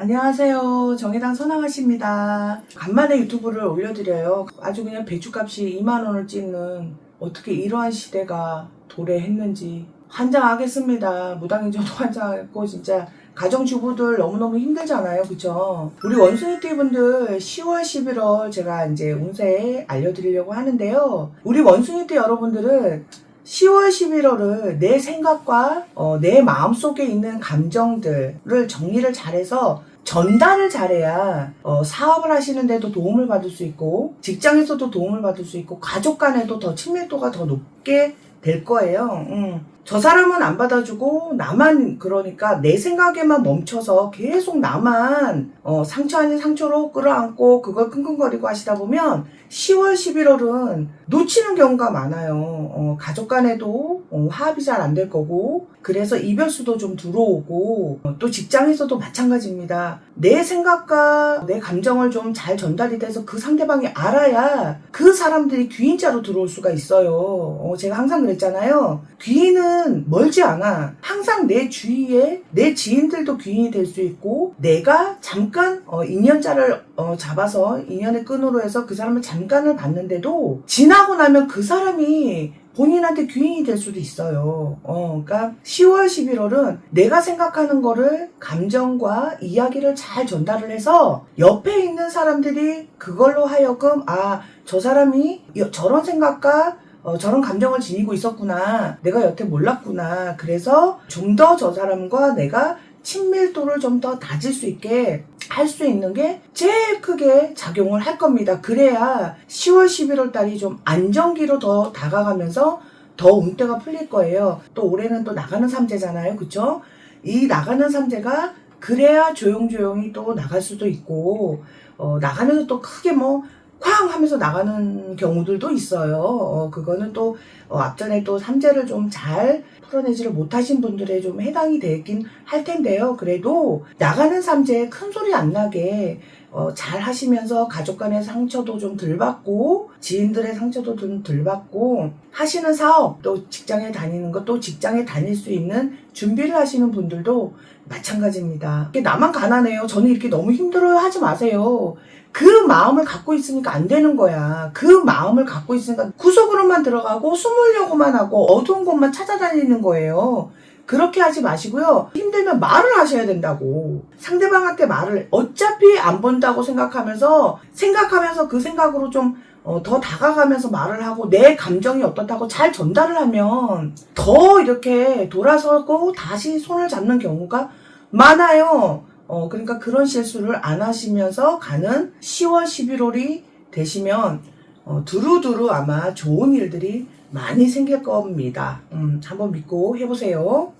안녕하세요. 정의당 선왕아씨입니다. 간만에 유튜브를 올려드려요. 아주 그냥 배추값이 2만원을 찍는 어떻게 이러한 시대가 도래했는지 환장하겠습니다. 무당인 저도 환장하고 진짜 가정주부들 너무너무 힘들잖아요. 그쵸? 우리 원숭이띠 분들 10월, 11월 제가 이제 운세 알려드리려고 하는데요. 우리 원숭이띠 여러분들은 10월, 11월을 내 생각과 어, 내 마음속에 있는 감정들을 정리를 잘해서 전달을 잘해야 어, 사업을 하시는데도 도움을 받을 수 있고 직장에서도 도움을 받을 수 있고 가족 간에도 더 친밀도가 더 높게 될 거예요. 음. 저 사람은 안 받아주고 나만 그러니까 내 생각에만 멈춰서 계속 나만 어, 상처 아닌 상처로 끌어안고 그걸 끙끙거리고 하시다 보면 10월, 11월은 놓치는 경우가 많아요. 어, 가족 간에도 어, 화합이 잘 안 될 거고 그래서 이별수도 좀 들어오고 어, 또 직장에서도 마찬가지입니다. 내 생각과 내 감정을 좀 잘 전달이 돼서 그 상대방이 알아야 그 사람들이 귀인자로 들어올 수가 있어요. 어, 제가 항상 그랬잖아요. 귀인은 멀지 않아. 항상 내 주위에 내 지인들도 귀인이 될 수 있고 내가 잠깐 어, 인연자를 어, 잡아서 인연의 끈으로 해서 그 사람을 잠깐을 봤는데도 지나고 나면 그 사람이 본인한테 귀인이 될 수도 있어요. 어, 그러니까 10월, 11월은 내가 생각하는 거를 감정과 이야기를 잘 전달을 해서 옆에 있는 사람들이 그걸로 하여금 아, 저 사람이 여- 저런 생각과 어, 저런 감정을 지니고 있었구나. 내가 여태 몰랐구나. 그래서 좀 더 저 사람과 내가 친밀도를 좀 더 다질 수 있게 할 수 있는 게 제일 크게 작용을 할 겁니다. 그래야 10월, 11월 달이 좀 안정기로 더 다가가면서 더 운대가 풀릴 거예요. 또 올해는 또 나가는 삼재잖아요. 그쵸? 이 나가는 삼재가 그래야 조용조용히 또 나갈 수도 있고, 어, 나가면서 또 크게 뭐, 쾅 하면서 나가는 경우들도 있어요. 어, 그거는 또, 어, 앞전에 또 삼재를 좀 잘 풀어내지를 못하신 분들에 좀 해당이 되긴 할 텐데요. 그래도 나가는 삼재에 큰 소리 안 나게 어, 잘 하시면서 가족 간의 상처도 좀 덜 받고 지인들의 상처도 좀 덜 받고 하시는 사업 또 직장에 다니는 것 또 직장에 다닐 수 있는 준비를 하시는 분들도 마찬가지입니다. 나만 가난해요. 저는 이렇게 너무 힘들어요 하지 마세요. 그 마음을 갖고 있으니까 안 되는 거야. 그 마음을 갖고 있으니까 구석으로만 들어가고 숨으려고만 하고 어두운 곳만 찾아다니는 거예요. 그렇게 하지 마시고요. 힘들면 말을 하셔야 된다고. 상대방한테 말을 어차피 안 본다고 생각하면서 생각하면서 그 생각으로 좀 어, 더 다가가면서 말을 하고 내 감정이 어떻다고 잘 전달을 하면 더 이렇게 돌아서고 다시 손을 잡는 경우가 많아요. 어, 그러니까 그런 실수를 안 하시면서 가는 10월, 11월이 되시면 어, 두루두루 아마 좋은 일들이 많이 생길 겁니다. 음, 한번 믿고 해보세요.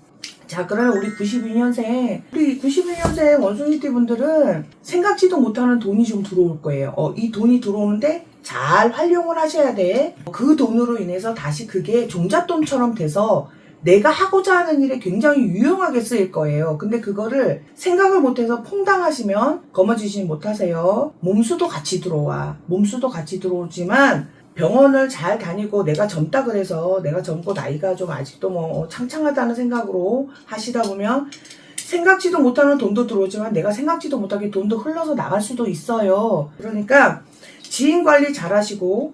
자, 그러면 우리 92년생, 우리 92년생 원숭이띠 분들은 생각지도 못하는 돈이 좀 들어올 거예요. 어, 이 돈이 들어오는데 잘 활용을 하셔야 돼. 그 돈으로 인해서 다시 그게 종잣돈처럼 돼서 내가 하고자 하는 일에 굉장히 유용하게 쓰일 거예요. 근데 그거를 생각을 못해서 퐁당하시면 거머쥐지 못하세요. 몸수도 같이 들어와. 몸수도 같이 들어오지만 병원을 잘 다니고 내가 젊다 그래서 내가 젊고 나이가 좀 아직도 뭐 창창하다는 생각으로 하시다 보면 생각지도 못하는 돈도 들어오지만 내가 생각지도 못하게 돈도 흘러서 나갈 수도 있어요. 그러니까 지인 관리 잘 하시고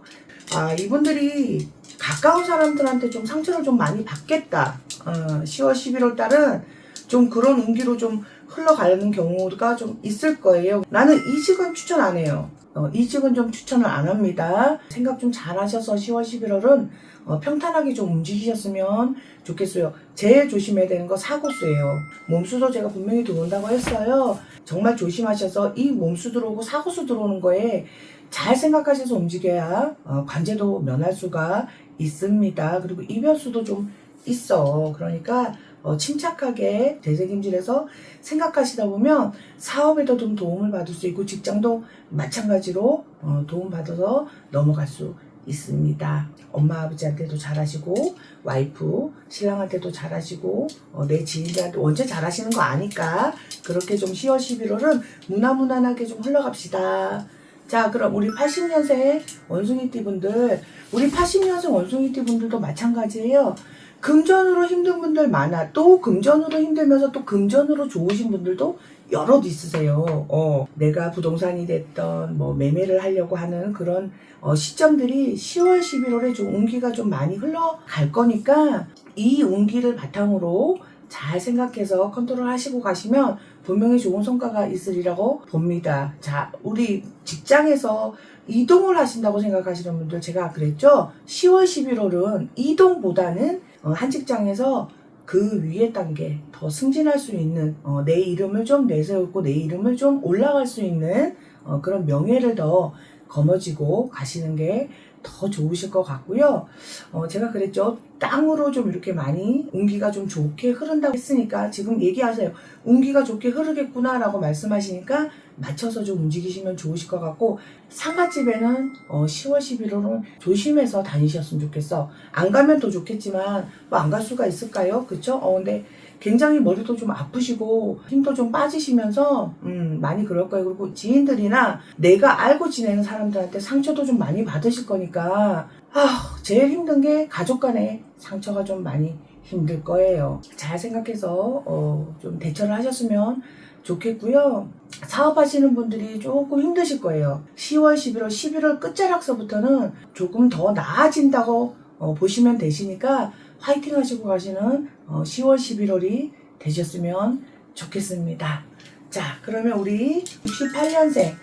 아 이분들이 가까운 사람들한테 좀 상처를 좀 많이 받겠다. 어, 10월 11월 달은 좀 그런 운기로 좀 흘러가는 경우가 좀 있을 거예요. 나는 이 직은 추천 안 해요. 어, 이직은 좀 추천을 안 합니다. 생각 좀 잘 하셔서 10월, 11월은 어, 평탄하게 좀 움직이셨으면 좋겠어요. 제일 조심해야 되는 거 사고수예요. 몸수도 제가 분명히 들어온다고 했어요. 정말 조심하셔서 이 몸수 들어오고 사고수 들어오는 거에 잘 생각하셔서 움직여야 어, 관제도 면할 수가 있습니다. 그리고 이별수도 좀 있어. 그러니까 어, 침착하게 되새김질해서 생각하시다 보면 사업에도 좀 도움을 받을 수 있고 직장도 마찬가지로 어, 도움 받아서 넘어갈 수 있습니다. 엄마 아버지한테도 잘하시고 와이프 신랑한테도 잘하시고 어, 내 지인들한테 언제 잘하시는 거 아니까 그렇게 좀 10월 11월은 무난무난하게 좀 흘러갑시다. 자 그럼 우리 80년생 원숭이띠 분들 우리 80년생 원숭이띠 분들도 마찬가지예요. 금전으로 힘든 분들 많아. 또 금전으로 힘들면서 또 금전으로 좋으신 분들도 여럿 있으세요. 어, 내가 부동산이 됐던 뭐 매매를 하려고 하는 그런 어, 시점들이 10월, 11월에 좀 운기가 좀 많이 흘러갈 거니까 이 운기를 바탕으로 잘 생각해서 컨트롤 하시고 가시면 분명히 좋은 성과가 있으리라고 봅니다. 자, 우리 직장에서 이동을 하신다고 생각하시는 분들 제가 그랬죠? 10월, 11월은 이동보다는 어, 한 직장에서 그 위에 단계 더 승진할 수 있는 어, 내 이름을 좀 내세우고 내 이름을 좀 올라갈 수 있는 어, 그런 명예를 더 거머쥐고 가시는 게 더 좋으실 것 같고요. 어, 제가 그랬죠. 땅으로 좀 이렇게 많이 운기가 좀 좋게 흐른다고 했으니까 지금 얘기하세요. 운기가 좋게 흐르겠구나라고 말씀하시니까 맞춰서 좀 움직이시면 좋으실 것 같고 상가집에는 어, 10월 11월은 조심해서 다니셨으면 좋겠어. 안 가면 더 좋겠지만 뭐 안 갈 수가 있을까요? 그쵸? 어 근데 굉장히 머리도 좀 아프시고 힘도 좀 빠지시면서 음, 많이 그럴 거예요. 그리고 지인들이나 내가 알고 지내는 사람들한테 상처도 좀 많이 받으실 거니까 아 제일 힘든 게 가족 간에 상처가 좀 많이 힘들 거예요. 잘 생각해서 어, 좀 대처를 하셨으면 좋겠고요. 사업하시는 분들이 조금 힘드실 거예요. 10월, 11월, 11월 끝자락서부터는 조금 더 나아진다고 어, 보시면 되시니까 화이팅 하시고 가시는 어, 10월, 11월이 되셨으면 좋겠습니다. 자, 그러면 우리 68년생.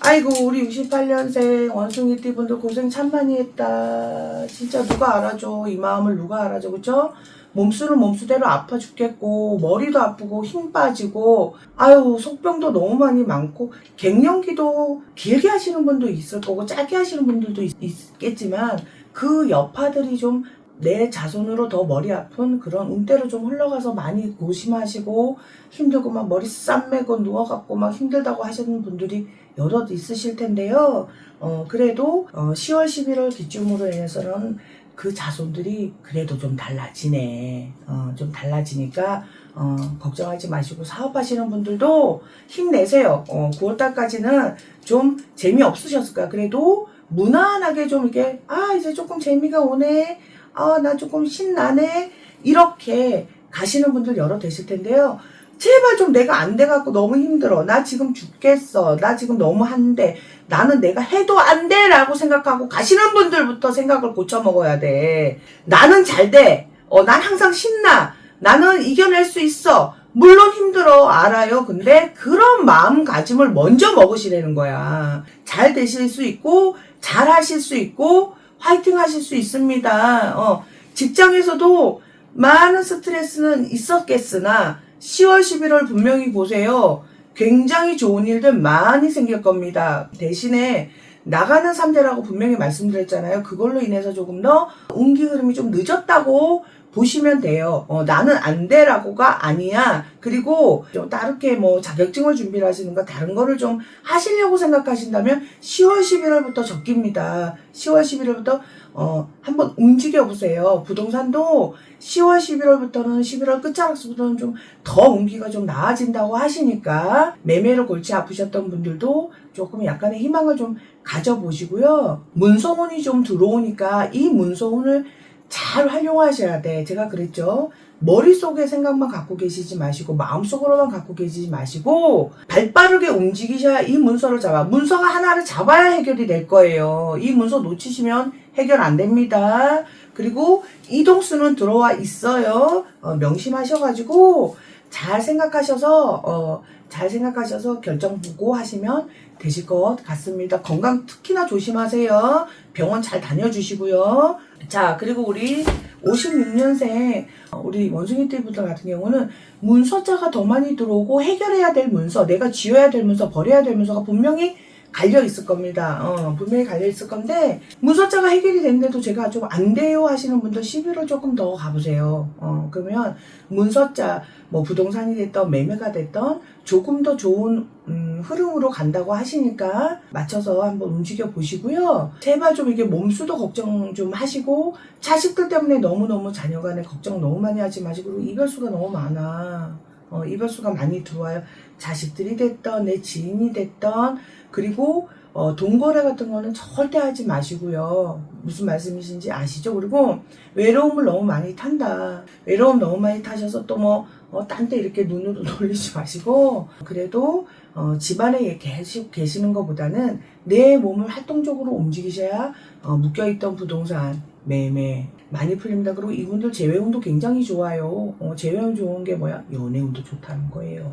아이고, 우리 68년생 원숭이 띠 분들 고생 참 많이 했다. 진짜 누가 알아줘. 이 마음을 누가 알아줘. 그쵸? 몸수는 몸수대로 아파 죽겠고, 머리도 아프고, 힘 빠지고, 아유, 속병도 너무 많이 많고, 갱년기도 길게 하시는 분도 있을 거고, 짧게 하시는 분들도 있, 있겠지만, 그 여파들이 좀 내 자손으로 더 머리 아픈 그런 운대로 좀 흘러가서 많이 고심하시고 힘들고 막 머리 쌈매고 누워갖고 막 힘들다고 하시는 분들이 여럿 있으실 텐데요. 어, 그래도 어, 10월, 11월 기준으로 인해서는 그 자손들이 그래도 좀 달라지네. 어, 좀 달라지니까 어, 걱정하지 마시고 사업하시는 분들도 힘내세요. 어, 9월달까지는 좀 재미없으셨을 거야. 그래도 무난하게 좀 이게 아 이제 조금 재미가 오네. 아, 나 조금 신나네. 이렇게 가시는 분들 여러 되실 텐데요. 제발 좀 내가 안 돼갖고 너무 힘들어. 나 지금 죽겠어. 나 지금 너무 한데. 나는 내가 해도 안 돼. 라고 생각하고 가시는 분들부터 생각을 고쳐 먹어야 돼. 나는 잘 돼. 어, 난 항상 신나. 나는 이겨낼 수 있어. 물론 힘들어. 알아요. 근데 그런 마음가짐을 먼저 먹으시라는 거야. 잘 되실 수 있고, 잘 하실 수 있고, 화이팅 하실 수 있습니다. 어, 직장에서도 많은 스트레스는 있었겠으나 10월, 11월 분명히 보세요. 굉장히 좋은 일들 많이 생길 겁니다. 대신에 나가는 삼재라고 분명히 말씀드렸잖아요. 그걸로 인해서 조금 더 운기 흐름이 좀 늦었다고 보시면 돼요. 어, 나는 안 돼라고가 아니야. 그리고 좀 다르게 뭐 자격증을 준비를 하시는 거 다른 거를 좀 하시려고 생각하신다면 10월, 11월부터 적깁니다. 10월, 11월부터 어, 한번 움직여 보세요. 부동산도 10월, 11월부터는 11월 끝자락부터는 좀 더 운기가 좀 나아진다고 하시니까 매매로 골치 아프셨던 분들도 조금 약간의 희망을 좀 가져보시고요. 문서운이 좀 들어오니까 이 문서운을 잘 활용하셔야 돼. 제가 그랬죠. 머릿속에 생각만 갖고 계시지 마시고 마음속으로만 갖고 계시지 마시고 발빠르게 움직이셔야 이 문서를 잡아. 문서가 하나를 잡아야 해결이 될 거예요. 이 문서 놓치시면 해결 안 됩니다. 그리고 이동수는 들어와 있어요. 어, 명심하셔가지고 잘 생각하셔서 어, 잘 생각하셔서 결정 보고 하시면 되실 것 같습니다. 건강 특히나 조심하세요. 병원 잘 다녀주시고요. 자, 그리고 우리 56년생 우리 원숭이 띠분들 같은 경우는 문서자가 더 많이 들어오고 해결해야 될 문서, 내가 지워야 될 문서, 버려야 될 문서가 분명히 갈려 있을 겁니다. 어, 분명히 갈려 있을 건데 문서자가 해결이 됐는데도 제가 좀 안 돼요 하시는 분들 11월 조금 더 가보세요. 어, 그러면 문서자 뭐 부동산이 됐던 매매가 됐던 조금 더 좋은 음, 흐름으로 간다고 하시니까 맞춰서 한번 움직여 보시고요. 제발 좀 이게 몸수도 걱정 좀 하시고 자식들 때문에 너무너무 자녀 간에 걱정 너무 많이 하지 마시고 이별수가 너무 많아. 어, 이별수가 많이 들어와요. 자식들이 됐던 내 지인이 됐던 그리고 어, 동거래 같은 거는 절대 하지 마시고요. 무슨 말씀이신지 아시죠? 그리고 외로움을 너무 많이 탄다. 외로움 너무 많이 타셔서 또 뭐 어, 딴 데 이렇게 눈으로 돌리지 마시고 그래도 어, 집안에 계속 계시는 것보다는 내 몸을 활동적으로 움직이셔야 어, 묶여있던 부동산 매매 많이 풀립니다. 그리고 이분들 재회운도 굉장히 좋아요. 어, 재회운 좋은 게 뭐야? 연애운도 좋다는 거예요.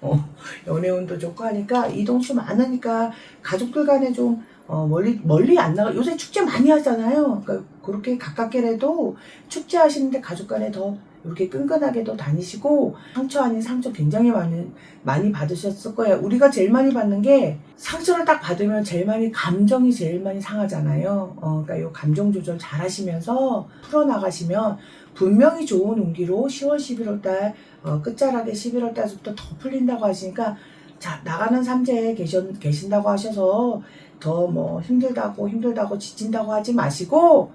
어, 연애운도 좋고 하니까 이동수 많으니까 가족들 간에 좀 어, 멀리 멀리 안 나가 요새 축제 많이 하잖아요. 그러니까 그렇게 가깝게라도 축제 하시는데 가족 간에 더 이렇게 끈끈하게도 다니시고 상처 아닌 상처 굉장히 많이 많이 받으셨을 거예요. 우리가 제일 많이 받는 게 상처를 딱 받으면 제일 많이 감정이 제일 많이 상하잖아요. 어, 그러니까 이 감정 조절 잘 하시면서 풀어 나가시면 분명히 좋은 운기로 10월, 11월 달 어, 끝자락에 11월 달부터 더 풀린다고 하시니까 자 나가는 삼재에 계신, 계신다고 하셔서 더 뭐 힘들다고 힘들다고 지친다고 하지 마시고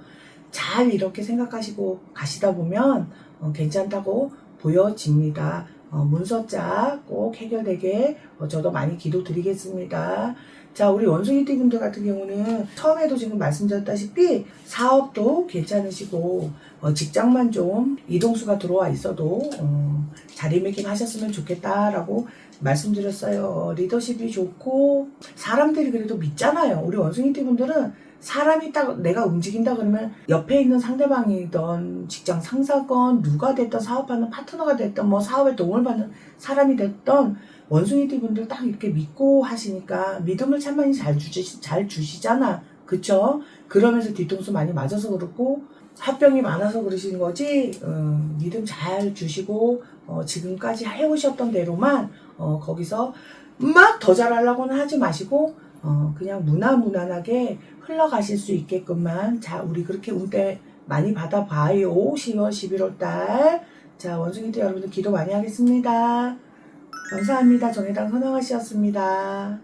잘 이렇게 생각하시고 가시다 보면 어, 괜찮다고 보여집니다. 어, 문서자 꼭 해결되게 어, 저도 많이 기도 드리겠습니다. 자, 우리 원숭이띠 분들 같은 경우는 처음에도 지금 말씀드렸다시피 사업도 괜찮으시고 어, 직장만 좀 이동수가 들어와 있어도 어, 자리매김 하셨으면 좋겠다라고 말씀드렸어요. 리더십이 좋고 사람들이 그래도 믿잖아요. 우리 원숭이띠 분들은 사람이 딱 내가 움직인다 그러면 옆에 있는 상대방이던 직장 상사건 누가 됐던 사업하는 파트너가 됐던 뭐 사업에 도움을 받는 사람이 됐던 원숭이띠 분들 딱 이렇게 믿고 하시니까 믿음을 참 많이 잘 주시 잘 주시잖아. 그쵸? 그러면서 뒤통수 많이 맞아서 그렇고 합병이 많아서 그러신 거지 음, 믿음 잘 주시고 어, 지금까지 해오셨던 대로만 어, 거기서 막 더 잘하려고는 하지 마시고 어, 그냥 무난 무난하게 흘러가실 수 있게끔만 자 우리 그렇게 운때 많이 받아봐요. 10월 11월 달 자 원숭이들 여러분들 기도 많이 하겠습니다. 감사합니다. 정혜당 선왕아 씨였습니다